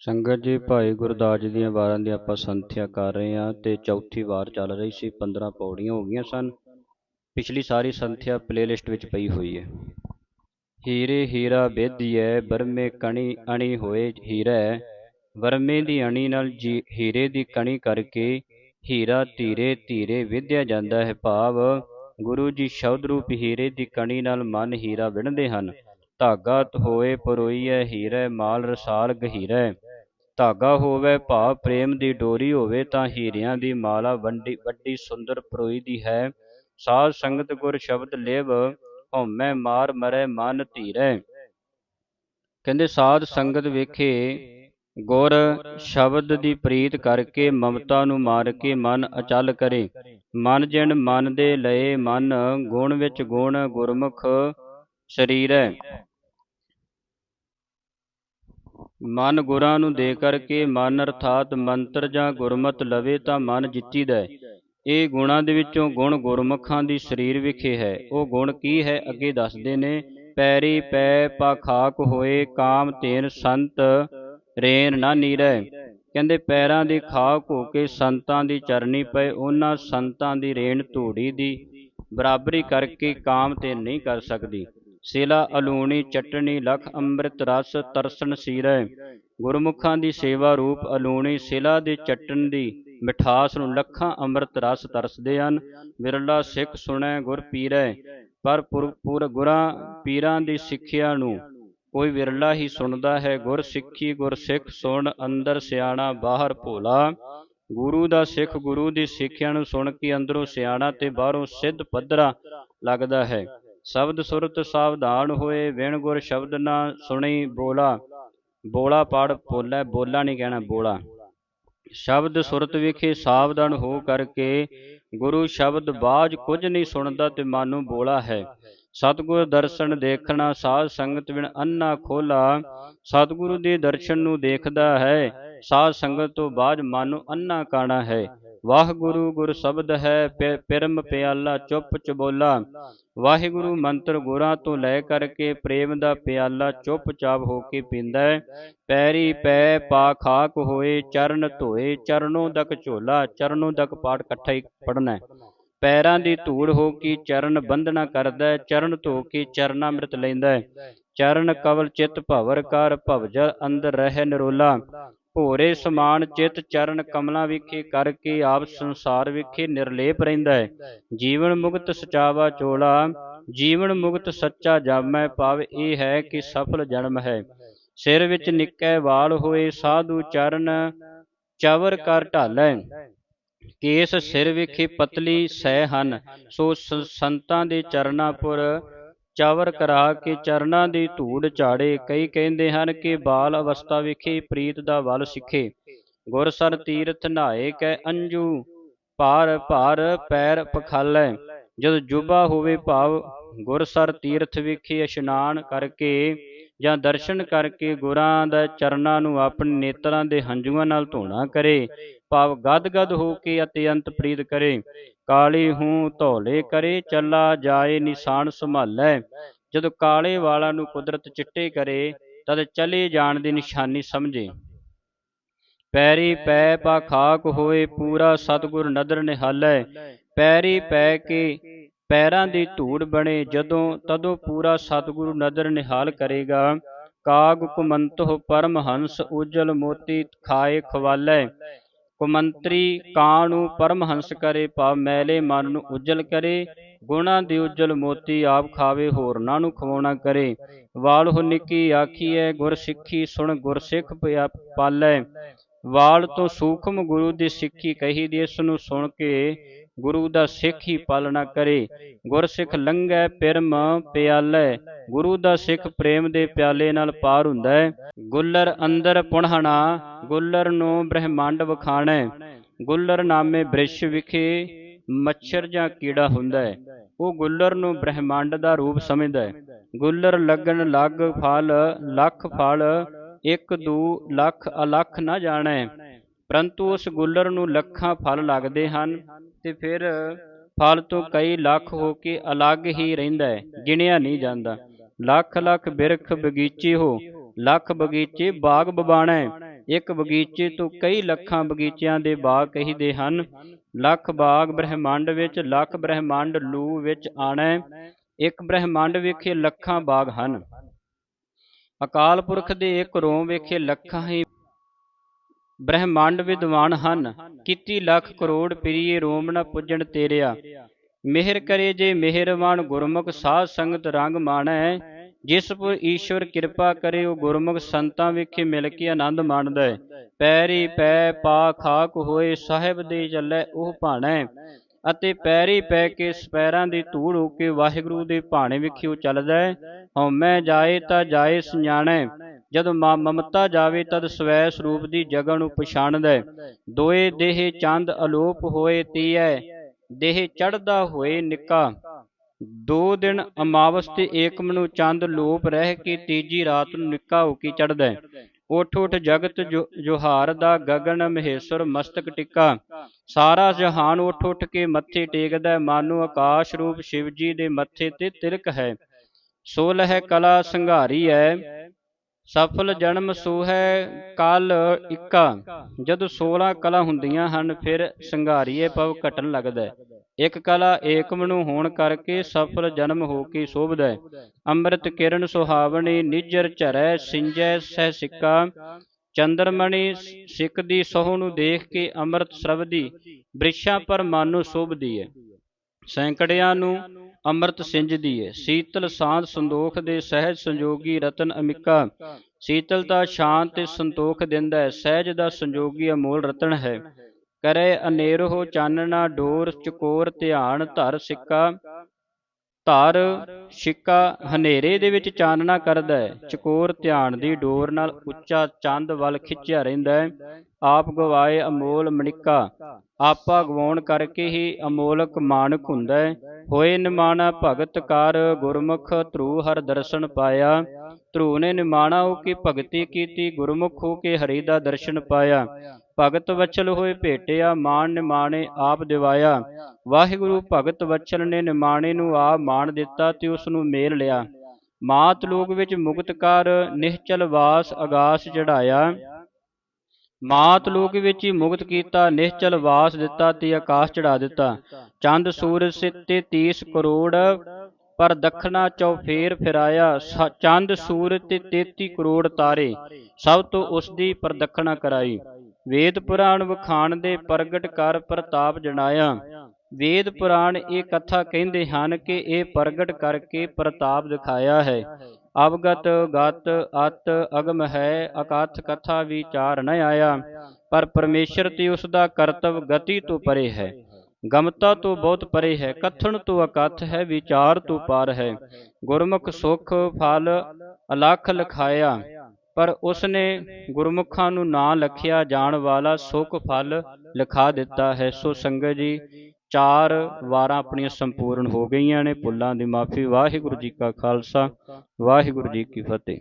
ਸੰਗਤ ਜੀ, ਭਾਈ ਗੁਰਦਾਸ ਜੀ ਦੀਆਂ ਵਾਰਾਂ ਦੀ ਆਪਾਂ ਸੰਥਿਆ ਕਰ ਰਹੇ ਹਾਂ ਤੇ ਚੌਥੀ ਵਾਰ ਚੱਲ ਰਹੀ ਸੀ 15 ਪੌੜੀਆਂ ਹੋ ਗਈਆਂ ਸਨ। ਪਿਛਲੀ ਸਾਰੀ ਸੰਥਿਆ ਪਲੇਲਿਸਟ ਵਿੱਚ ਪਈ ਹੋਈ ਹੈ। ਹੀਰੇ ਹੀਰਾ ਬੇਦੀਐ ਬਰਮੇ ਕਣੀ ਅਣੀ ਹੋਏ ਹੀਰਾ ਵਰਮੇ ਦੀ ਅਣੀ ਨਾਲ ਜੀ, ਹੀਰੇ ਦੀ ਕਣੀ ਕਰਕੇ ਹੀਰਾ ਧੀਰੇ ਧੀਰੇ ਵਿਧਿਆ ਜਾਂਦਾ ਹੈ ਭਾਵ। ਗੁਰੂ ਜੀ ਸ਼ਬਦ ਰੂਪ ਹੀਰੇ ਦੀ ਕਣੀ ਨਾਲ ਮਨ ਹੀਰਾ ਵਿਣਦੇ ਹਨ। ਧਾਗਾ ਹੋਏ ਪਰੋਈਐ, ਹੀਰੇ ਮਾਲ ਰਸਾਲ ਗਹੀਰੈ ਧਾਗਾ ਹੋਵੇ, ਭਾਵ ਪ੍ਰੇਮ ਦੀ ਡੋਰੀ ਹੋਵੇ, ਤਾਂ ਹੀਰਿਆਂ ਦੀ ਮਾਲਾ ਵੱਡੀ ਵੱਡੀ ਸੁੰਦਰ ਪਰੋਈ ਦੀ ਹੈ। ਸਾਧ ਸੰਗਤ ਗੁਰ ਸ਼ਬਦ ਲਿਵ, ਹਉਮੈ ਮਾਰ ਮਰੈ ਮਨ ਧੀਰੈ। ਕਹਿੰਦੇ ਸਾਧ ਸੰਗਤ ਵੇਖੇ, ਗੁਰ ਸ਼ਬਦ ਦੀ ਪ੍ਰੀਤ ਕਰਕੇ ਮਮਤਾ ਨੂੰ ਮਾਰ ਕੇ ਮਨ ਅਚਲ ਕਰੇ। ਮਨ ਜਿਣ ਮਨ ਦੇ ਲਏ ਮਨ, ਗੁਣ ਵਿੱਚ ਗੁਣ ਗੁਰਮੁਖ ਸਰੀਰ। ਹੈ ਮਨ ਗੁਰਾਂ ਨੂੰ ਦੇ ਕਰਕੇ ਮਨ ਅਰਥਾਤ ਮੰਤਰ ਜਾਂ ਗੁਰਮਤ ਲਵੇ ਤਾਂ ਮਨ ਜਿੱਤੀਦਾ ਇਹ ਗੁਣਾਂ ਦੇ ਵਿੱਚੋਂ ਗੁਣ ਗੁਰਮੁਖਾਂ ਦੀ ਸਰੀਰ ਵਿਖੇ ਹੈ। ਉਹ ਗੁਣ ਕੀ ਹੈ ਅੱਗੇ ਦੱਸਦੇ ਨੇ। ਪੈਰੀ, ਪੈ ਪਾਖਾਕ ਹੋਏ, ਕਾਮ, ਤੇਨ, ਸੰਤ, ਰੇਨ ਨਾ ਨੀਰੈ। ਕਹਿੰਦੇ ਪੈਰਾਂ ਦੀ ਖਾਕ ਹੋ ਕੇ ਸੰਤਾਂ ਦੀ ਚਰਨੀ ਪਏ, ਉਹਨਾਂ ਸੰਤਾਂ ਦੀ ਰੇਣ ਧੂੜੀ ਦੀ ਬਰਾਬਰੀ ਕਰਕੇ ਕਾਮ ਤੇ ਨਹੀਂ ਕਰ ਸਕਦੀ। ਸੇਲਾ ਅਲੂਣੀ ਚਟਣੀ ਲਖ ਅੰਮ੍ਰਿਤ ਰਸ ਤਰਸਣ ਸੀਰੈ। ਗੁਰਮੁਖਾਂ ਦੀ ਸੇਵਾ ਰੂਪ ਅਲੂਣੀ ਸਿਲਾ ਦੇ ਚਟਣ ਦੀ ਮਿਠਾਸ ਨੂੰ ਲੱਖਾਂ ਅੰਮ੍ਰਿਤ ਰਸ ਤਰਸਦੇ ਹਨ। ਵਿਰਲਾ ਸਿੱਖ ਸੁਣੈ ਗੁਰ ਪੀਰੈ, ਪਰ ਪੁਰ ਗੁਰਾਂ ਪੀਰਾਂ ਦੀ ਸਿੱਖਿਆ ਨੂੰ ਕੋਈ ਵਿਰਲਾ ਹੀ ਸੁਣਦਾ ਹੈ। ਗੁਰ ਸਿੱਖੀ ਗੁਰ ਸਿੱਖ ਸੁਣ ਅੰਦਰ ਸਿਆਣਾ ਬਾਹਰ ਭੋਲਾ। ਗੁਰੂ ਦਾ ਸਿੱਖ ਗੁਰੂ ਦੀ ਸਿੱਖਿਆ ਨੂੰ ਸੁਣ ਕੇ ਅੰਦਰੋਂ ਸਿਆਣਾ ਤੇ ਬਾਹਰੋਂ ਸਿੱਧ ਪੱਧਰਾ ਲੱਗਦਾ ਹੈ। ਸ਼ਬਦ ਸੁਰਤ ਸਾਵਧਾਨ ਹੋਏ, ਵਿਣ ਗੁਰ ਸ਼ਬਦ ਨਾ ਸੁਣੀ ਬੋਲਾ। ਬੋਲਾ ਪੜ ਬੋਲੇ, ਬੋਲਾ ਨਹੀਂ ਕਹਿਣਾ, ਬੋਲਾ। ਸ਼ਬਦ ਸੁਰਤ ਵਿਖੇ ਸਾਵਧਾਨ ਹੋ ਕਰਕੇ ਗੁਰੂ ਸ਼ਬਦ ਬਾਝ ਕੁਝ ਨਹੀਂ ਸੁਣਦਾ ਤੇ ਮਨ ਨੂੰ ਬੋਲਾ ਹੈ। ਸਤਿਗੁਰ ਦਰਸ਼ਨ ਦੇਖਣਾ, ਸਾਧ ਸੰਗਤ ਵਿਣ ਅੰਨਾ ਖੋਲਾ। ਸਤਿਗੁਰੂ ਦੇ ਦਰਸ਼ਨ ਨੂੰ ਦੇਖਦਾ ਹੈ, ਸਾਧ ਸੰਗਤ ਤੋਂ ਬਾਅਦ ਮਨ ਨੂੰ ਅੰਨਾ ਕਾਣਾ ਹੈ। ਵਾਹਿਗੁਰੂ ਗੁਰ ਸ਼ਬਦ ਹੈ ਪਿਰਮ ਪਿਆਲਾ, ਚੁੱਪ ਚਬੋਲਾ। ਵਾਹਿਗੁਰੂ ਮੰਤਰ ਗੁਰਾਂ ਤੋਂ ਲੈ ਕਰਕੇ ਪ੍ਰੇਮ ਦਾ ਪਿਆਲਾ ਚੁੱਪਚਾਪ ਹੋ ਕੇ ਪੀਂਦਾ ਹੈ। ਪੈਰੀ ਪੈ ਪਾ ਖਾਕ ਹੋਏ, ਚਰਨ ਧੋਏ, ਚਰਨੋਂ ਤੱਕ ਝੋਲਾ, ਚਰਨੋਂ ਤੱਕ ਪਾਠ ਇਕੱਠਾ ਹੀ ਪੜਨਾ ਹੈ। ਪੈਰਾਂ ਦੀ ਧੂੜ ਹੋ ਕੇ ਚਰਨ ਬੰਧਨਾ ਕਰਦਾ ਚਰਨ ਧੋ ਕੇ ਚਰਨਾ ਚਰਨਾਮ੍ਰਿਤ ਲੈਂਦਾ ਹੈ। ਚਰਨ ਕਵਲ ਚਿਤ ਭਵਰ ਕਰ, ਭਵਜਲ ਅੰਦਰ ਰਹਿ ਨਿਰੋਲਾ। ਭੋਰੇ ਸਮਾਨ ਚਿਤ ਚਰਨ ਕਮਲਾ ਵਿਖੇ ਕਰਕੇ ਆਪ ਸੰਸਾਰ ਵਿਖੇ ਨਿਰਲੇਪ ਰਹਿੰਦਾ ਹੈ। ਜੀਵਨ ਮੁਕਤ ਸਚਾਵਾ ਚੋਲਾ, ਜੀਵਨ ਮੁਕਤ ਸੱਚਾ ਜਾਮੈ ਪਾਵ ਇਹ ਹੈ ਕਿ ਸਫਲ ਜਨਮ ਹੈ। ਸਿਰ ਵਿੱਚ ਨਿੱਕੈ ਵਾਲ ਹੋਏ ਸਾਧੂ ਚਰਨ, ਚਵਰ ਕਰ ਢਾਲੈ। ਕੇਸ ਸਿਰ ਵਿਖੇ ਪਤਲੀ ਸਹਿ ਹਨ, ਸੋ ਸੰਤਾਂ ਦੇ ਚਰਨਾਪੁਰ ਚਵਰ ਕਰਾ ਕੇ ਚਰਨਾਂ ਦੀ ਧੂੜ ਝਾੜੇ ਕਈ ਕਹਿੰਦੇ ਹਨ ਕਿ ਬਾਲ ਅਵਸਥਾ ਵਿਖੇ ਪ੍ਰੀਤ ਦਾ ਵਲ ਸਿੱਖੇ। ਗੁਰਸਰ ਤੀਰਥ ਨਹਾਏ ਕੈ ਅੰਜੂ ਭਾਰ ਭਾਰ ਪੈਰ ਪਖਾਲੈ। ਜਦ ਜੁਬਾ ਹੋਵੇ ਭਾਵ ਗੁਰਸਰ ਤੀਰਥ ਵਿਖੇ ਇਸ਼ਨਾਨ ਕਰਕੇ ਜਾਂ ਦਰਸ਼ਨ ਕਰਕੇ ਗੁਰਾਂ ਦਾ ਚਰਨਾਂ ਨੂੰ ਆਪਣੇ ਨੇਤਰਾਂ ਦੇ ਹੰਝੂਆਂ ਨਾਲ ਧੋਣਾ ਕਰੇ। ਭਾਵ ਗਦ-ਗਦ ਹੋ ਕੇ ਅਤਿਅੰਤ ਪ੍ਰੀਤ ਕਰੇ। ਕਾਲੀ ਹੂੰ ਧੌਲੇ ਕਰੇ ਚੱਲਾ ਜਾਏ ਨਿਸ਼ਾਨ ਸੰਭਾਲੈ। ਜਦੋਂ ਕਾਲੇ ਵਾਲਾ ਨੂੰ ਕੁਦਰਤ ਚਿੱਟੇ ਕਰੇ, ਤਦ ਚਲੇ ਜਾਣ ਦੀ ਨਿਸ਼ਾਨੀ ਸਮਝੇ। ਪੈਰੀ ਪੈ ਪਾ ਖਾਕ ਹੋਏ ਪੂਰਾ ਸਤਗੁਰ ਨਦਰ ਨਿਹਾਲੈ। ਪੈਰੀ ਪੈ ਕੇ ਪੈਰਾਂ ਦੀ ਧੂੜ ਬਣੇ, ਜਦੋਂ ਤਦੋਂ ਪੂਰਾ ਸਤਗੁਰੂ ਨਦਰ ਨਿਹਾਲ ਕਰੇਗਾ। ਕਾਗ ਕੁਮੰਤੋ ਪਰਮਹੰਸ ਉਜਲ ਮੋਤੀ ਖਾਏ ਖਵਾਲੈ। ਕੁਮੰਤਰੀ ਕਾਂ ਨੂੰ ਪਰਮਹੰਸ ਕਰੇ, ਭਾਵ ਮੈਲੇ ਮਨ ਨੂੰ ਉਜਲ ਕਰੇ। ਗੁਣਾ ਦੀ ਉਜਲ ਮੋਤੀ ਆਪ ਖਾਵੇ ਹੋਰਨਾਂ ਨੂੰ ਖਵਾਉਣਾ ਕਰੇ। ਵਾਲ ਹੋ ਨਿੱਕੀ ਆਖੀਐ, ਗੁਰ ਸਿੱਖੀ ਸੁਣ ਗੁਰ ਸਿੱਖ ਪਾਲੈ। ਵਾਲ ਤੋਂ ਸੂਖਮ ਗੁਰੂ ਦੀ ਸਿੱਖੀ ਕਹੀ ਦੀ, ਇਸ ਨੂੰ ਸੁਣ ਕੇ ਗੁਰੂ ਦਾ ਸਿੱਖ ਹੀ ਪਾਲਣਾ ਕਰੇ। ਗੁਰ ਸਿੱਖ ਲੰਘੈ ਪਿਰਮ ਪਿਆਲੇ। ਗੁਰੂ ਦਾ ਸਿੱਖ ਪ੍ਰੇਮ ਦੇ ਪਿਆਲੇ ਨਾਲ ਪਾਰ ਹੁੰਦਾ ਹੈ। ਗੁੱਲਰ ਅੰਦਰ ਪੁਣਹਣਾ, ਗੁੱਲਰ ਨੂੰ ਬ੍ਰਹਿਮੰਡ ਵਖਾਣੈ। ਗੁੱਲਰ ਨਾਮੇ ਬ੍ਰਿਸ਼ ਵਿਖੇ ਮੱਛਰ ਜਾਂ ਕੀੜਾ ਹੁੰਦਾ ਹੈ। ਉਹ ਗੁੱਲਰ ਨੂੰ ਬ੍ਰਹਿਮੰਡ ਦਾ ਰੂਪ ਸਮਝਦਾ ਹੈ। ਗੁੱਲਰ ਲੱਗਣ ਲੱਗ ਫਲ, ਲੱਖ ਫਲ, ਇੱਕ ਦੂ ਲੱਖ ਅਲੱਖ ਨਾ ਜਾਣੈ। ਪਰੰਤੂ ਉਸ ਗੁੱਲਰ ਨੂੰ ਲੱਖਾਂ ਫਲ ਲੱਗਦੇ ਹਨ ਤੇ ਫਿਰ ਫਲ ਤੋਂ ਕਈ ਲੱਖ ਹੋ ਕੇ ਅਲੱਗ ਹੀ ਰਹਿੰਦਾ ਹੈ, ਗਿਣਿਆ ਨਹੀਂ ਜਾਂਦਾ। ਲੱਖ ਲੱਖ ਬਿਰਖ ਬਗੀਚੇ ਹੋ, ਲੱਖ ਬਗੀਚੇ ਬਾਗ ਬਬਾਣਾ ਇੱਕ ਬਗੀਚੇ ਤੋਂ ਕਈ ਲੱਖਾਂ ਬਗੀਚਿਆਂ ਦੇ ਬਾਗ ਕਹੀਦੇ ਹਨ। ਲੱਖ ਬਾਗ ਬ੍ਰਹਿਮੰਡ ਵਿੱਚ, ਲੱਖ ਬ੍ਰਹਿਮੰਡ ਲੂ ਵਿੱਚ ਆਣੈ ਇੱਕ ਬ੍ਰਹਿਮੰਡ ਵਿਖੇ ਲੱਖਾਂ ਬਾਗ ਹਨ। ਅਕਾਲ ਪੁਰਖ ਦੇ ਇੱਕ ਰੋਮ ਵਿਖੇ ਲੱਖਾਂ ਹੀ ਬ੍ਰਹਿਮੰਡ ਵਿਦਵਾਨ ਹਨ, ਕੀਤੀ ਲੱਖ ਕਰੋੜ ਪ੍ਰੀਏ ਰੋਮ ਨ ਪੁੱਜਣ ਤੇਰਿਆ। ਮਿਹਰ ਕਰੇ ਜੇ ਮਿਹਰਵਾਨ ਗੁਰਮੁਖ ਸਾਧ ਸੰਗਤ ਰੰਗ ਮਾਣੈ, ਜਿਸ ਪਰ ਈਸ਼ਵਰ ਕਿਰਪਾ ਕਰੇ ਉਹ ਗੁਰਮੁਖ ਸੰਤਾਂ ਵਿਖੇ ਮਿਲ ਕੇ ਆਨੰਦ ਮਾਣਦਾ ਹੈ। ਪੈਰੀ ਪੈ ਪਾ ਖਾਕ ਹੋਏ ਸਾਹਿਬ ਦੇ ਚੱਲੇ ਉਹ ਭਾਣੈ, ਅਤੇ ਪੈਰੀ ਪੈ ਕੇ ਸਪੈਰਾਂ ਦੀ ਧੂੜ ਹੋ ਕੇ ਵਾਹਿਗੁਰੂ ਦੇ ਭਾਣੇ ਵਿਖੇ ਉਹ ਚੱਲਦਾ ਹੈ। ਹਉਮੈ ਜਾਏ ਤਾਂ ਜਾਏ ਸਿਆਣੈ ਜਦ ਮਾ- ਮਮਤਾ ਜਾਵੇ ਤਦ ਸਵੈ ਸਰੂਪ ਦੀ ਜਗ੍ਹਾ ਨੂੰ ਪਛਾਣਦਾ ਦੋਏ ਦੇਹ ਚੰਦ ਅਲੋਪ ਹੋਏ ਤੀਐ, ਦੇਹ ਚੜਦਾ ਹੋਏ ਨਿੱਕਾ। ਦੋ ਦਿਨ ਅਮਾਵਸ ਤੇ ਏਕਮ ਨੂੰ ਚੰਦ ਲੋਪ ਰਹਿ ਕੇ ਤੀਜੀ ਰਾਤ ਨੂੰ ਨਿੱਕਾ ਹੋ ਕੇ ਚੜਦਾ ਹੈ ਉਠ ਉਠ ਜਗਤ ਜੋ- ਜੋਹਾਰ ਦਾ ਗਗਨ ਮਹੇਸ਼ਵਰ ਮਸਤਕ ਟਿੱਕਾ। ਸਾਰਾ ਜਹਾਨ ਉਠ ਉਠ ਕੇ ਮੱਥੇ ਟੇਕਦਾ ਹੈ ਮਾਨੋ ਆਕਾਸ਼ ਰੂਪ ਸ਼ਿਵ ਜੀ ਦੇ ਮੱਥੇ ਤੇ ਤਿਲਕ ਹੈ। ਸੋਲ ਹੈ ਕਲਾ ਸੰਘਾਰੀ ਹੈ ਸਫਲ ਜਨਮ ਸੋ ਕਲ ਇੱਕਾ। ਜਦ 16 ਕਲਾ ਹੁੰਦੀਆਂ ਹਨ, ਫਿਰ ਸੰਘਾਰੀਏ ਪਵ ਘਟਣ ਲੱਗਦਾ ਇੱਕ ਕਲਾ ਏਕਮ ਨੂੰ ਹੋਣ ਕਰਕੇ ਸਫਲ ਜਨਮ ਹੋ ਕੇ ਸ਼ੋਭਦਾ ਹੈ। ਅੰਮ੍ਰਿਤ ਕਿਰਨ ਸੁਹਾਵਣੀ, ਨਿਜਰ ਝਰੈ ਸਿੰਜੈ ਸਹਿ ਸਿੱਕਾ। ਚੰਦਰਮਣੀ ਸਿੱਕ ਦੀ ਸਹੁ ਨੂੰ ਦੇਖ ਕੇ ਅੰਮ੍ਰਿਤ ਸਰਬਦੀ ਬ੍ਰਿਸ਼ਾਂ ਪਰ ਮਨ ਨੂੰ ਸ਼ੋਭਦੀ ਹੈ। ਸੈਂਕੜਿਆਂ ਨੂੰ ਅੰਮ੍ਰਿਤ ਸਿੰਜਦੀ ਹੈ ਸੀਤਲ ਸਾਂਧ ਸੰਦੋਖ ਦੇ ਸਹਿਜ ਸੰਜੋਗੀ ਰਤਨ ਅਮਿਕਾ। ਸੀਤਲਤਾ ਸ਼ਾਂਤ ਤੇ ਸੰਤੋਖ ਦਿੰਦਾ ਹੈ, ਸਹਿਜ ਦਾ ਸੰਜੋਗੀ ਅਮੋਲ ਰਤਨ ਹੈ। ਕਰੇ ਅਨੇਰੋ ਚਾਨਣਾ, ਡੋਰ ਚਕੋਰ ਧਿਆਨ ਧਰ ਸਿੱਕਾ। ਧਰ ਸਿੱਕਾ ਹਨੇਰੇ ਦੇ ਵਿੱਚ ਚਾਨਣਾ ਕਰਦਾ ਹੈ। ਚਕੋਰ ਧਿਆਨ ਦੀ ਡੋਰ ਨਾਲ ਉੱਚਾ ਚੰਦ ਵੱਲ ਖਿੱਚਿਆ ਰਹਿੰਦਾ ਹੈ। ਆਪ ਗਵਾਏ ਅਮੋਲ ਮਣਿਕਾ। ਆਪਾ ਗਵਾਉਣ ਕਰਕੇ ਹੀ ਅਮੋਲਕ ਮਾਨਕ ਹੁੰਦਾ ਹੈ। ਹੋਏ ਨਿਮਾਣਾ ਭਗਤ ਕਰ ਗੁਰਮੁਖ ਧਰੂ ਹਰ ਦਰਸ਼ਨ ਪਾਇਆ। ਧਰੂ ਨੇ ਨਿਮਾਣਾ ਹੋ ਕੇ ਭਗਤੀ ਕੀਤੀ। ਗੁਰਮੁਖ ਹੋ ਕੇ ਹਰੀ ਦਾ ਦਰਸ਼ਨ ਪਾਇਆ। ਭਗਤ ਵਚਲ ਹੋਏ ਭੇਟਿਆ, ਮਾਨ ਨਿਮਾਣੇ ਆਪ ਦਿਵਾਇਆ। ਵਾਹਿਗੁਰੂ ਭਗਤ ਵਚਲ ਨੇ ਨਿਮਾਣੇ ਨੂੰ ਆਪ ਮਾਣ ਦਿੱਤਾ ਤੇ ਉਸ ਨੂੰ ਮੇਲ ਲਿਆ। ਮਾਤ ਲੋਕ ਵਿੱਚ ਮੁਕਤ ਕਰ ਨਿਹਚਲ ਵਾਸ ਆਗਾਸ ਚੜਾਇਆ ਮਾਤ ਲੋਕ ਵਿੱਚ ਹੀ ਮੁਕਤ ਕੀਤਾ ਨਿਹਚਲ ਵਾਸ ਦਿੱਤਾ ਤੇ ਆਕਾਸ਼ ਚੜਾ ਦਿੱਤਾ। ਚੰਦ, ਸੂਰਜ ਸਿੱਤੇ 30 ਕਰੋੜ, ਪਰ ਦਖਣਾ ਚੌਫੇਰ ਫਿਰਾਇਆ। ਸ- ਚੰਦ, ਸੂਰਜ ਤੇ 33 ਕਰੋੜ ਤਾਰੇ, ਸਭ ਤੋਂ ਉਸ ਦੀ ਪ੍ਰਦਖਣਾ ਕਰਾਈ। ਵੇਦ ਪੁਰਾਣ ਵਖਾਣ ਦੇ ਪ੍ਰਗਟ ਕਰ ਪ੍ਰਤਾਪ ਜਣਾਇਆ। ਵੇਦ ਪੁਰਾਣ ਇਹ ਕਥਾ ਕਹਿੰਦੇ ਹਨ ਕਿ ਇਹ ਪ੍ਰਗਟ ਕਰਕੇ ਪ੍ਰਤਾਪ ਦਿਖਾਇਆ ਹੈ। ਅਵਗਤ, ਗਤ, ਅਤ, ਅਗਮ ਹੈ, ਅਕਥ ਕਥਾ ਵਿਚਾਰ ਨ ਆਇਆ, ਪਰ ਪਰਮੇਸ਼ਰ ਤੇ ਉਸ ਦਾ ਕਰਤਵ ਗਤੀ ਤੋਂ ਪਰੇ ਹੈ। ਗਮਤਾ ਤੋਂ ਬਹੁਤ ਪਰੇ ਹੈ, ਕਥਨ ਤੋਂ ਅਕਥ ਹੈ, ਵਿਚਾਰ ਤੋਂ ਪਾਰ ਹੈ। ਗੁਰਮੁਖ ਸੁਖ, ਫਲ, ਅਲਖ ਲਖਾਇਆ। ਪਰ ਉਸ ਨੇ ਗੁਰਮੁਖਾਂ ਨੂੰ ਨਾ ਲਖਿਆ ਜਾਣ ਵਾਲਾ ਸੁਖ ਫਲ ਲਿਖਾ ਦਿੱਤਾ ਹੈ। ਸੋ ਸੰਗਤ ਜੀ, ਚਾਰ ਵਾਰਾਂ ਆਪਣੀਆਂ ਸੰਪੂਰਨ ਹੋ ਗਈਆਂ ਨੇ। ਭੁੱਲਾਂ ਦੀ ਮਾਫੀ। ਵਾਹਿਗੁਰੂ ਜੀ ਕਾ ਖਾਲਸਾ, ਵਾਹਿਗੁਰੂ ਜੀ ਕੀ ਫਤਿਹ।